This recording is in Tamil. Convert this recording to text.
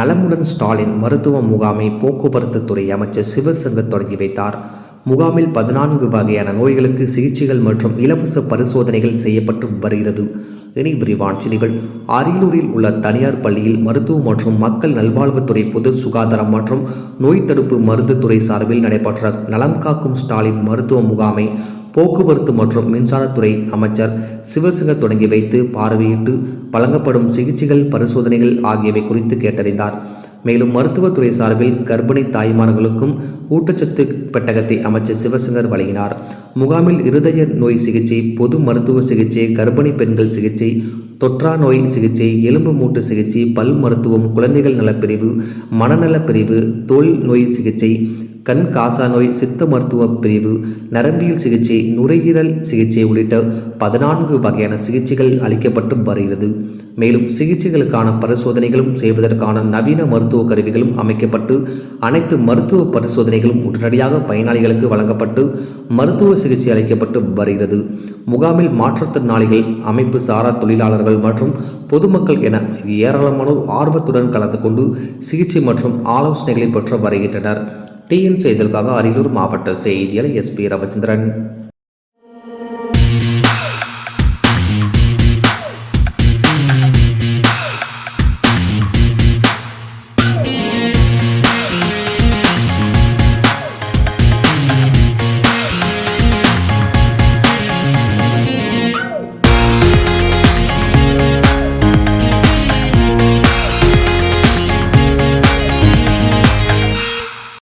நலமுடன் ஸ்டாலின் மருத்துவ முகாமை போக்குவரத்து துறை அமைச்சர் சிவசங்கர் தொடங்கி வைத்தார். முகாமில் பதினான்கு வகையான நோய்களுக்கு சிகிச்சைகள் மற்றும் இலவச பரிசோதனைகள் செய்யப்பட்டு வருகிறது. இனி விரிவான செய்திகள். அரியலூரில் உள்ள தனியார் பள்ளியில் மருத்துவம் மற்றும் மக்கள் நல்வாழ்வுத்துறை பொது சுகாதாரம் மற்றும் நோய் தடுப்பு மருந்துத்துறை சார்பில் நடைபெற்ற நலம் காக்கும் ஸ்டாலின் மருத்துவ முகாமை போக்குவரத்து மற்றும் மின்சாரத்துறை அமைச்சர் சிவசிங்க தொடங்கி வைத்து பார்வையிட்டு வழங்கப்படும் சிகிச்சைகள் பரிசோதனைகள் ஆகியவை குறித்து கேட்டறிந்தார். மேலும் மருத்துவத்துறை சார்பில் கர்ப்பிணி தாய்மார்களுக்கும் ஊட்டச்சத்து பெட்டகத்தை அமைச்சர் சிவசங்கர் வழங்கினார். முகாமில் இருதய நோய் சிகிச்சை பொது மருத்துவ சிகிச்சை கர்ப்பிணி பெண்கள் சிகிச்சை தொற்றா நோய் சிகிச்சை எலும்பு மூட்டு சிகிச்சை பல் மருத்துவம் குழந்தைகள் நலப்பிரிவு மனநலப் பிரிவு தோல் நோய் சிகிச்சை கண் காசா நோய் சித்த மருத்துவ பிரிவு நரம்பியல் சிகிச்சை நுரையீரல் சிகிச்சை உள்ளிட்ட பதினான்கு வகையான சிகிச்சைகள் அளிக்கப்பட்டு வருகிறது. மேலும் சிகிச்சைகளுக்கான பரிசோதனைகளும் செய்வதற்கான நவீன மருத்துவ கருவிகளும் அமைக்கப்பட்டு அனைத்து மருத்துவ பரிசோதனைகளும் உடனடியாக பயனாளிகளுக்கு வழங்கப்பட்டு மருத்துவ சிகிச்சை அளிக்கப்பட்டு வருகிறது. முகாமில் மாற்றுத்திறனாளிகள் அமைப்பு சாரா தொழிலாளர்கள் மற்றும் பொதுமக்கள் என ஏராளமானோர் ஆர்வத்துடன் கலந்து கொண்டு சிகிச்சை மற்றும் ஆலோசனைகளை பெற்று வருகின்றனர். டிஎன் செய்திகளுக்காக அரியலூர் மாவட்ட செய்தியாளர் எஸ்பி ரவிச்சந்திரன்.